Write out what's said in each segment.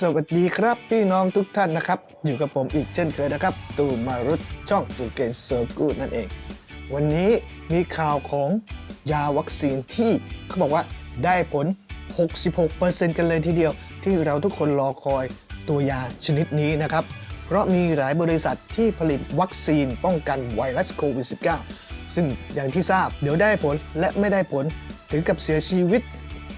สวัสดีครับพี่น้องทุกท่านนะครับ อยู่กับผมอีกเช่นเคยนะครับ ตูมารุตช่องตูเกนเซอร์กูนั่นเอง วันนี้มีข่าวของยาวัคซีนที่เขาบอกว่าได้ผล 66%กันเลยทีเดียว ที่เราทุกคนรอคอยตัวยาชนิดนี้นะครับ เพราะมีหลายบริษัทที่ผลิตวัคซีนป้องกันไวรัสโควิด -19 ซึ่งอย่างที่ทราบเดี๋ยวได้ผลและไม่ได้ผลถึงกับเสียชีวิต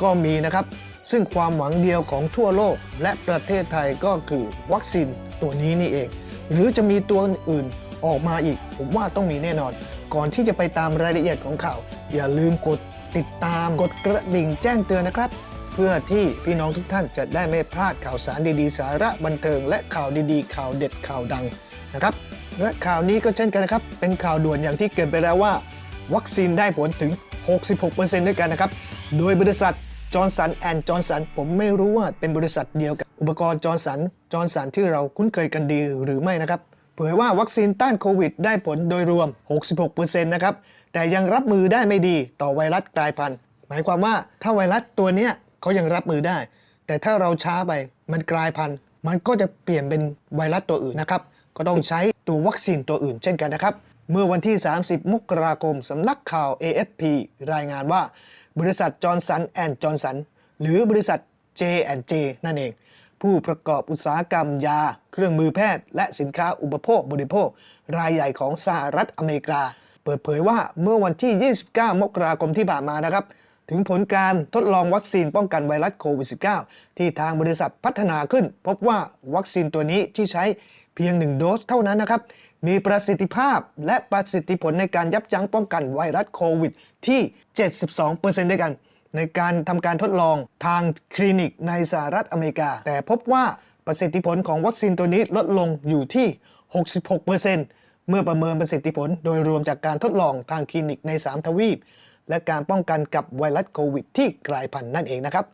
ก็มีนะครับ ซึ่งความหวังเดียวของทั่วโลกและประเทศไทยก็คือวัคซีนตัวนี้นี่เอง หรือจะมีตัวอื่นออกมาอีก ผมว่าต้องมีแน่นอน ก่อนที่จะไปตามรายละเอียดของข่าว อย่าลืมกดติดตามกดกระดิ่งแจ้งเตือนนะครับ เพื่อที่พี่น้องทุกท่านจะได้ไม่พลาดข่าวสารดีๆ สาระบันเทิง และข่าวดีๆ ข่าวเด็ดข่าวดังนะครับและข่าวนี้ก็เช่นกันนะครับ เป็นข่าวด่วนอย่างที่เกินไปแล้วว่า วัคซีนได้ผลถึง 66%ด้วยกันนะครับ โดยบริษัท จอร์นสันแอนด์จอร์นสันผมไม่รู้ว่าเป็นบริษัทเดียวกับอุปกรณ์จอร์นสันจอร์นสันที่เราคุ้นเคยกันดีหรือไม่นะครับเผยว่าวัคซีนต้านโควิดได้ผลโดยรวม 66%นะครับ แต่ยังรับมือได้ไม่ดีต่อไวรัสกลายพันธุ์ หมายความว่าถ้าไวรัสตัวเนี้ยเขายังรับมือได้ แต่ถ้าเราช้าไปมันกลายพันธุ์ มันก็จะเปลี่ยนเป็นไวรัสตัวอื่นนะครับ ก็ต้องใช้ตัววัคซีนตัวอื่นเช่นกันนะครับ เมื่อวันที่ 30 มกราคม สำนักข่าว AFP รายงานว่า บริษัทจอร์นสันแอนด์จอร์นสันหรือบริษัท J&J นั่นเอง ผู้ประกอบอุตสาหกรรมยา เครื่องมือแพทย์ และสินค้าอุปโภคบริโภค รายใหญ่ของสหรัฐอเมริกา เปิดเผยว่าเมื่อวันที่ 29 มกราคมที่ผ่านมานะครับ ถึงผลการทดลองวัคซีนป้องกันไวรัสโควิด -19 ที่ทางบริษัทพัฒนาขึ้น พบว่าวัคซีนตัวนี้ที่ใช้เพียง 1 โดสเท่านั้นนะครับ มีประสิทธิภาพและประสิทธิผลในการยับยั้งป้องกันไวรัสโควิด ที่ 72%ด้วยกัน ในการทำการทดลองทางคลินิกในสหรัฐอเมริกา แต่พบว่าประสิทธิผลของวัคซีนตัวนี้ลดลงอยู่ที่ 66%เมื่อประเมินประสิทธิผลโดยรวมจากการทดลองทางคลินิกใน 3 ทวีป และการป้องกันกับไวรัสโควิดที่กลายพันธุ์นั่นเองนะครับ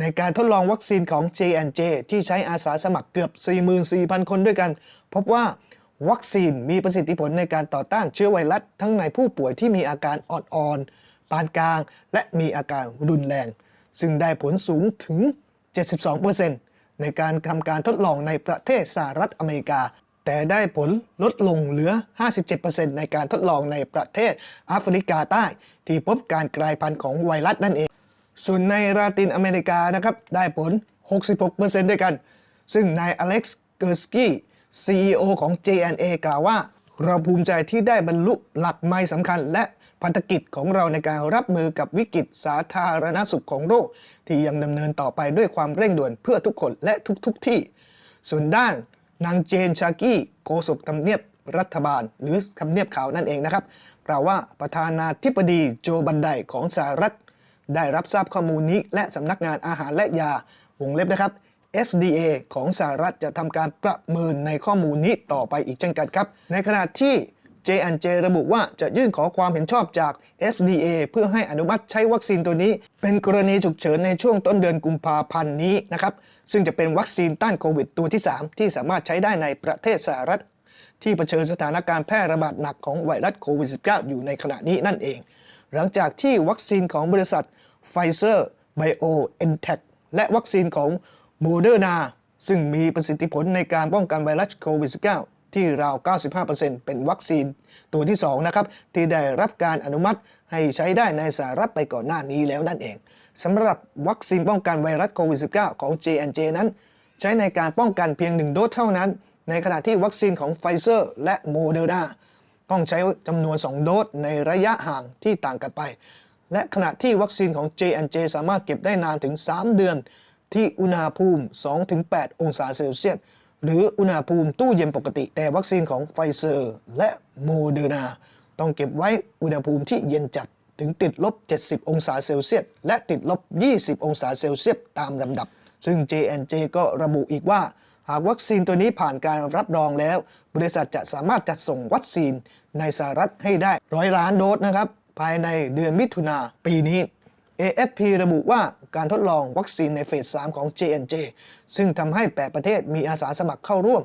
ในการทดลองวัคซีนของ J&J ที่ใช้อาสาสมัครเกือบ 44,000 คนด้วยกัน พบว่าวัคซีนมีประสิทธิผลในการต่อต้านเชื้อไวรัสทั้งในผู้ป่วยที่มีอาการอ่อนๆ ปานกลาง และมีอาการรุนแรง ซึ่งได้ผลสูงถึง 72%ในการทำการทดลองในประเทศสหรัฐอเมริกา แต่ได้ผลลดลงเหลือ 57%ในการทดลองในประเทศแอฟริกาใต้ ที่พบการกลายพันธุ์ของไวรัสนั่นเอง ส่วนในลาตินอเมริกานะครับได้ผล 66%ด้วยกัน ซึ่งนายอเล็กซ์เกอร์สกี้ CEO ของ JNA กล่าวว่า เราภูมิใจที่ได้บรรลุหลักไม้สำคัญ และพันธกิจของเราในการรับมือกับวิกฤตสาธารณสุขของโลกที่ยังดำเนินต่อไปด้วยความเร่งด่วนเพื่อทุกคนและทุกๆทที่ ส่วนด้าน นางเจนชากี้โกศกทำเนียบรัฐบาล หรือทำเนียบขาวนั่นเองนะครับกล่าวว่าประธานาธิบดีโจบันไดของสหรัฐ ได้รับทราบข้อมูลนี้ และสำนักงานอาหารและยาวงเล็บนะครับ FDA ของสหรัฐจะทำการประเมินในข้อมูลนี้ต่อไปอีกเช่นกันครับ ในขณะที่ J&J ระบุว่าจะยื่นขอความเห็นชอบจาก FDA เพื่อให้อนุมัติใช้วัคซีนตัวนี้ เป็นกรณีฉุกเฉินในช่วงต้นเดือนกุมภาพันธ์นี้นะครับซึ่งจะเป็นวัคซีนต้านโควิดตัวที่ 3 ที่สามารถใช้ได้ในประเทศสหรัฐ ที่เผชิญสถานการณ์แพร่ระบาดหนักของไวรัสโควิด -19 อยู่ในขณะนี้นั่นเอง หลังจากที่วัคซีนของบริษัท Pfizer BioNTech และวัคซีนของ Moderna ซึ่งมีประสิทธิผลในการป้องกันไวรัสโควิด -19 ที่ราว 95%เป็นวัคซีนตัวที่ 2 นะครับ ที่ได้รับการอนุมัติให้ใช้ได้ในสหรัฐไปก่อนหน้านี้แล้วนั่นเองสำหรับวัคซีนป้องกันไวรัสโควิด -19 ของ J&J นั้น ใช้ในการป้องกันเพียง 1 โดสเท่านั้น ในขณะที่วัคซีนของ Pfizer และ Moderna ต้องใช้จำนวน 2 โดสในระยะห่างที่ต่างกันไป และขณะที่วัคซีนของ J&J สามารถเก็บได้นานถึง 3 เดือน ที่อุณหภูมิ 2-8 องศาเซลเซียส หรืออุณหภูมิตู้เย็นปกติ แต่วัคซีนของไฟเซอร์ และโมเดอร์นาต้องเก็บไว้อุณหภูมิที่เย็นจัดถึงติดลบ 70 องศาเซลเซียสและติดลบ 20 องศาเซลเซียสตามลำดับ ซึ่ง J&J ก็ระบุอีกว่า หากวัคซีนตัวนี้ผ่านการรับรองแล้ว บริษัทจะสามารถจัดส่งวัคซีนในสหรัฐให้ได้ร้อยล้านโดสนะครับภายในเดือนมิถุนาปีนี้ AFP ระบุว่าการทดลองวัคซีนในเฟส 3 ของ J&J ซึ่งทำให้ 8 ประเทศมีอาสาสมัครเข้าร่วม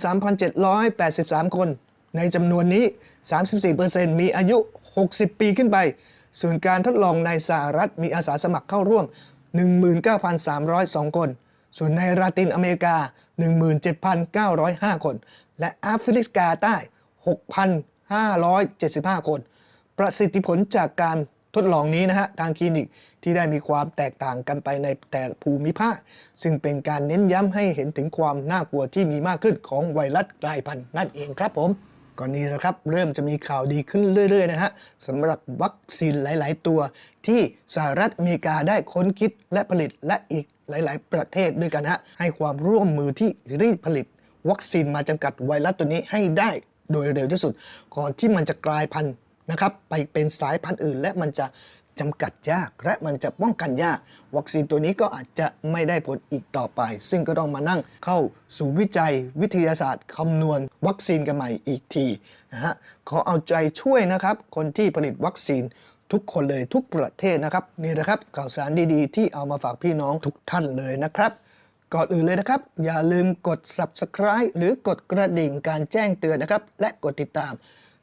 43,783 คน ในจำนวนนี้ 34%มีอายุ 60 ปีขึ้นไป ส่วนการทดลองในสหรัฐมีอาสาสมัครเข้าร่วม 19,302 คน ส่วนในลาตินอเมริกา 17,905 คน และแอฟริกาใต้ 6,575 คน ประสิทธิผลจากการ ทดลองนี้นะฮะทางคลินิกที่ได้มีความแตกต่างกันไปในแต่ภูมิภาค ซึ่งเป็นการเน้นย้ำให้เห็นถึงความน่ากลัวที่มีมากขึ้นของไวรัสกลายพันธุ์นั่นเองครับผมก่อนนี้นะครับเริ่มจะมีข่าวดีขึ้นเรื่อย ๆ นะฮะสำหรับวัคซีนหลาย ๆ ตัวที่สหรัฐอเมริกาได้ค้นคิดและผลิตและอีกหลาย ๆ ประเทศด้วยกันฮะให้ความร่วมมือที่รีบผลิต วัคซีนมาจำกัดไวรัสตัวนี้ให้ได้โดยเร็วที่สุด ก่อนที่มันจะกลายพันธุ์ นะครับไปเป็นสายพันธุ์อื่น และมันจะจำกัดยากและมันจะป้องกันยาก วัคซีนตัวนี้ก็อาจจะไม่ได้ผลอีกต่อไป ซึ่งก็ต้องมานั่งเข้าสู่วิจัยวิทยาศาสตร์คำนวณวัคซีนกันใหม่อีกทีนะฮะขอเอาใจช่วยนะครับ คนที่ผลิตวัคซีนทุกคนเลยทุกประเทศนะครับนี่นะครับข่าวสารดีๆ ที่เอามาฝากพี่น้องทุกท่านเลยนะครับก่อนอื่นเลยนะครับ อย่าลืมกด subscribe หรือกดกระดิ่งการแจ้งเตือนนะครับ และกดติดตาม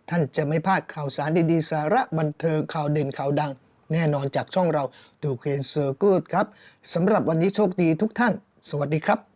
ท่านจะไม่พลาดข่าวสารดีๆ สาระบันเทิงข่าวเด่นข่าวดัง แน่นอนจากช่องเราดูเคนเซอร์กูดครับสำหรับวันนี้โชคดีทุกท่าน สวัสดีครับ